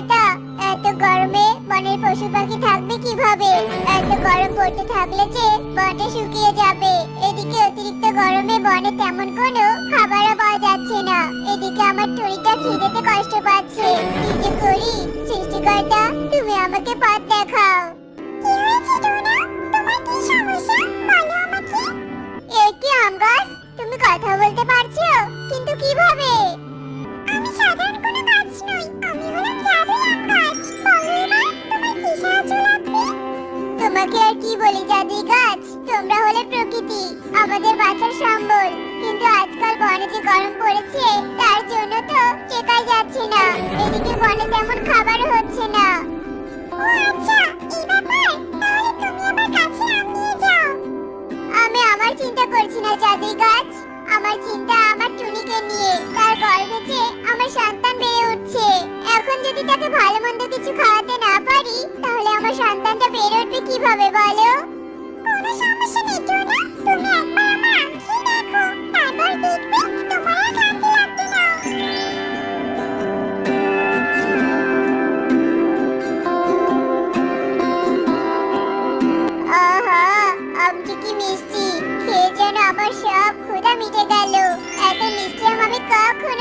এত গরমে বনের পশু পাখি থাকবে কীভাবে? এত গরম পড়তে থাকলে যে বনটা শুকিয়ে যাবে। এদিকে অতিরিক্ত গরমে বনে তেমন কোনো খাবারও পাওয়া যাচ্ছে না। এদিকে আমার টুরিটা খিদেতে কষ্ট পাচ্ছে। কি যে করি সৃষ্টিকর্তা তুমি আমাকে পথ দেখাও। কি হয়েছে তোমার কি সমস্যা? বলো আমাকে। এ কি আম গাছ? তুমি কথা বলতে পারছ? কিন্তু কীভাবে? তোমাকে আর কি বলি গাছ? তোমরা হলে প্রকৃতি, আমাদের বাঁচার সম্বল। কিন্তু আজকাল বনে যে গরম পড়েছে, তার জন্য তো টেকাই যাচ্ছে না। এদিকে বনে তেমন হচ্ছে না। আচ্ছা আম আমার চিন্তা করছি না, জাদুই গাছ। আমার চিন্তা আমার টুনিকে নিয়ে। তার গর্ভে যে আমার সন্তান বেড়ে উঠছে। এখন যদি তাকে ভালো মন্দ কিছু খাওয়াতে না আমার সন্তানটা বেড়ে উঠবে কীভাবে বলো? কোনো সমস্যা নেই, টোনা। তুমি একবার আমার আম খেয়ে দেখো, তারপর দেখবে কি মিষ্টি। আমার সব ক্ষুধা মিটে গেল। এত মিষ্টি আমি কখনো